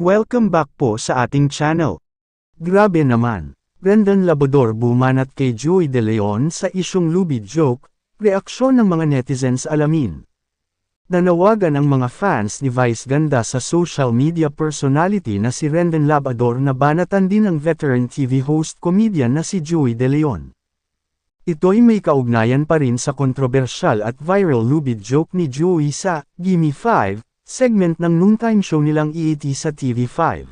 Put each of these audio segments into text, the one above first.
Welcome back po sa ating channel. Grabe naman, Brendan Labrador bumanat kay Joey De Leon sa isyong lubid joke, reaksyon ng mga netizens alamin. Nanawagan ang mga fans ni Vice Ganda sa social media personality na si Brendan Labrador na banatan din ang veteran TV host comedian na si Joey De Leon. Ito'y may kaugnayan pa rin sa kontrobersyal at viral lubid joke ni Joey sa Gimme 5 segment ng noontime show nilang EAT sa TV5.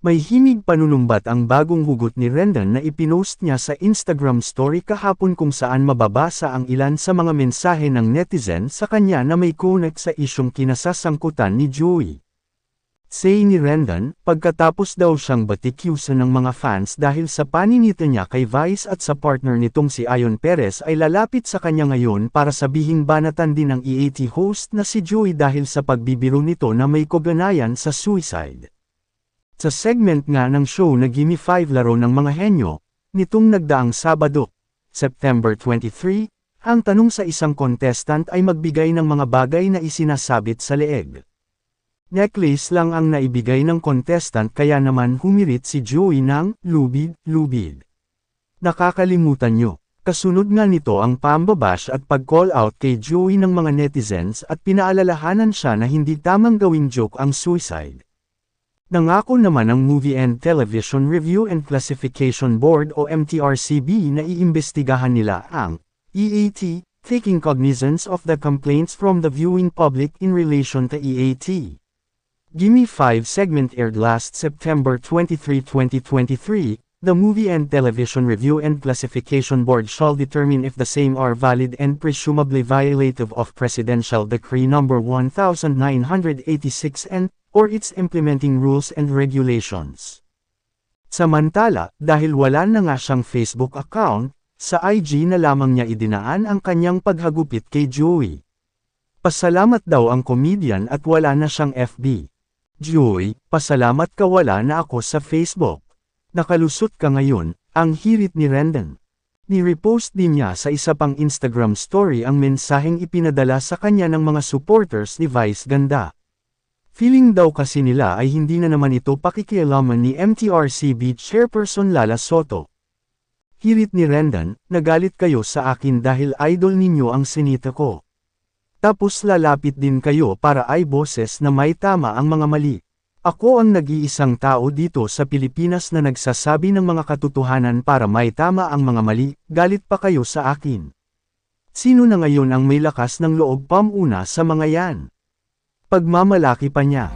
May himig panunumbat ang bagong hugot ni Rendan na ipinost niya sa Instagram story kahapon kung saan mababasa ang ilan sa mga mensahe ng netizen sa kanya na may connect sa isyong kinasasangkutan ni Joey. Say ni Rendan, pagkatapos daw siyang batikyusan ng mga fans dahil sa paninita niya kay Vice at sa partner nitong si Ayon Perez ay lalapit sa kanya ngayon para sabihing banatan din ng EAT host na si Joey dahil sa pagbibiro nito na may koganayan sa suicide. Sa segment nga ng show na Gimme 5 laro ng mga henyo, nitong nagdaang Sabado, September 23, ang tanong sa isang contestant ay magbigay ng mga bagay na isinasabit sa leeg. Necklace lang ang naibigay ng contestant kaya naman humirit si Joey ng lubid, lubid. Nakakalimutan nyo, kasunod nga nito ang pambabash at pag-call out kay Joey ng mga netizens at pinaalalahanan siya na hindi tamang gawing joke ang suicide. Nangako naman ang Movie and Television Review and Classification Board o MTRCB na iimbestigahan nila ang EAT, taking cognizance of the complaints from the viewing public in relation to EAT. Gimme 5 segment aired last September 23, 2023. The Movie and Television Review and Classification Board shall determine if the same are valid and presumably violative of Presidential Decree No. 1986 and, or its implementing rules and regulations. Samantala, dahil wala na nga siyang Facebook account, sa IG na lamang niya idinaan ang kanyang paghagupit kay Joey. Pasalamat daw ang comedian at wala na siyang FB. Joey, pasalamat ka wala na ako sa Facebook. Nakalusot ka ngayon, ang hirit ni Rendan. Ni-repost din niya sa isa pang Instagram story ang mensaheng ipinadala sa kanya ng mga supporters ni Vice Ganda. Feeling daw kasi nila ay hindi na naman ito pakikialaman ni MTRCB Chairperson Lala Soto. Hirit ni Rendan, nagalit kayo sa akin dahil idol ninyo ang sinita ko. Tapos lalapit din kayo para ay boses na may tama ang mga mali. Ako ang nag-iisang tao dito sa Pilipinas na nagsasabi ng mga katotohanan para may tama ang mga mali, galit pa kayo sa akin. Sino na ngayon ang may lakas ng loob pamuna sa mga yan? Pagmamalaki pa niya.